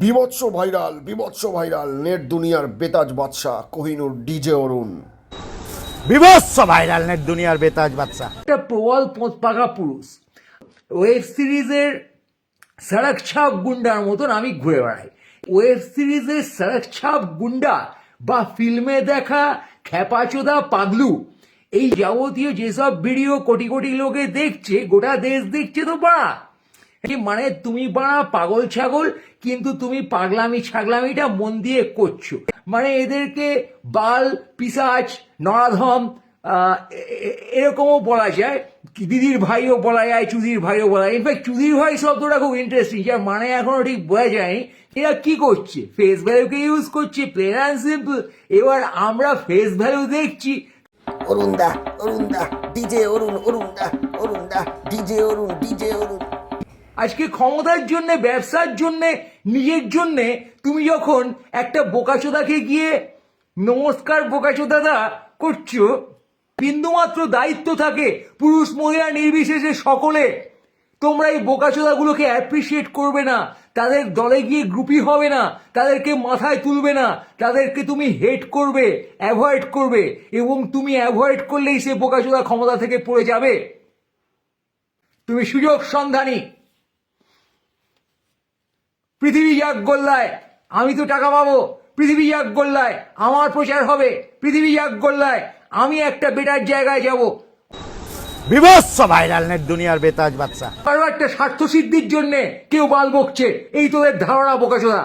বিভৎস ভাইরাল বিভৎস viral net দুনিয়ার বেতাজ বাদশা কোহিনুর ডিজে অরুণ। বিভৎস ভাইরাল নেট দুনিয়ার বেতাজ বাচ্চা একটা প্রবল পোঁত পাকা পুরুষ। ওয়েব সিরিজের সড়ক ছাপ গুন্ডার মতন আমি ঘুরে বেড়াই। ওয়েব সিরিজের সড়ক ছাপ গুন্ডা বা ফিল্মে দেখা খ্যাপাচোদা পাগলু এই যাবতীয় যেসব ভিডিও কোটি কোটি লোকে দেখছে গোটা দেশ দেখছে তো বাড়া কি মানে তুমি বাড়া পাগল ছাগল, কিন্তু তুমি পাগলামি ছাগলামিটা মন দিয়ে করছ। মানে এদেরকে বাল, পিসাচ নরাধম এরকমও বলা যায় দিদির ভাইও বলা যায়, চুদির ভাইও বলা যায়। ইনফ্যাক্ট চুদির ভাই শব্দটা খুব ইন্টারেস্টিং যার মানে এখনও ঠিক বোঝা যায়নি এরা কি করছে। ফেস ভ্যালুকে ইউজ করছে প্লেন অ্যান্ড সিম্পল এবার আমরা ফেস ভ্যালু দেখছি। Arun da Arun da DJ Arun Arun da Arun da DJ Arun DJ Arun. আজকে ক্ষমতার জন্য, ব্যবসার জন্য, নিজের জন্য তুমি যখন একটা বোকাচোদাকে গিয়ে নমস্কার বোকাচোদাদা করছ, বিন্দুমাত্র দায়িত্ব থাকে পুরুষ মহিলা নির্বিশেষে সকলে। তোমরা এই বোকাচোদাগুলোকে অ্যাপ্রিসিয়েট করবে না, তাদের দলে গিয়ে গ্রুপি হবে না, তাদেরকে মাথায় তুলবে না, তাদেরকে তুমি হেট করবে অ্যাভয়েড করবে, এবং তুমি অ্যাভয়েড করলেই সে বোকাচোদা ক্ষমতা থেকে পড়ে যাবে। তুমি সুযোগ সন্ধানী। পৃথিবী যাক গোল্লায় আমি তো টাকা পাবো। পৃথিবী যাক গোল্লায় আমার প্রচার হবে। পৃথিবী যাক গোল্লায় আমি একটা বেটার জায়গায় যাব। বিভৎস ভাইরাল নেট দুনিয়ার বেতাজ বাচ্চা কারও একটা স্বার্থ সিদ্ধির জন্য কেউ বাল বকছে। এই তোদের ধারণা বোকাচোদা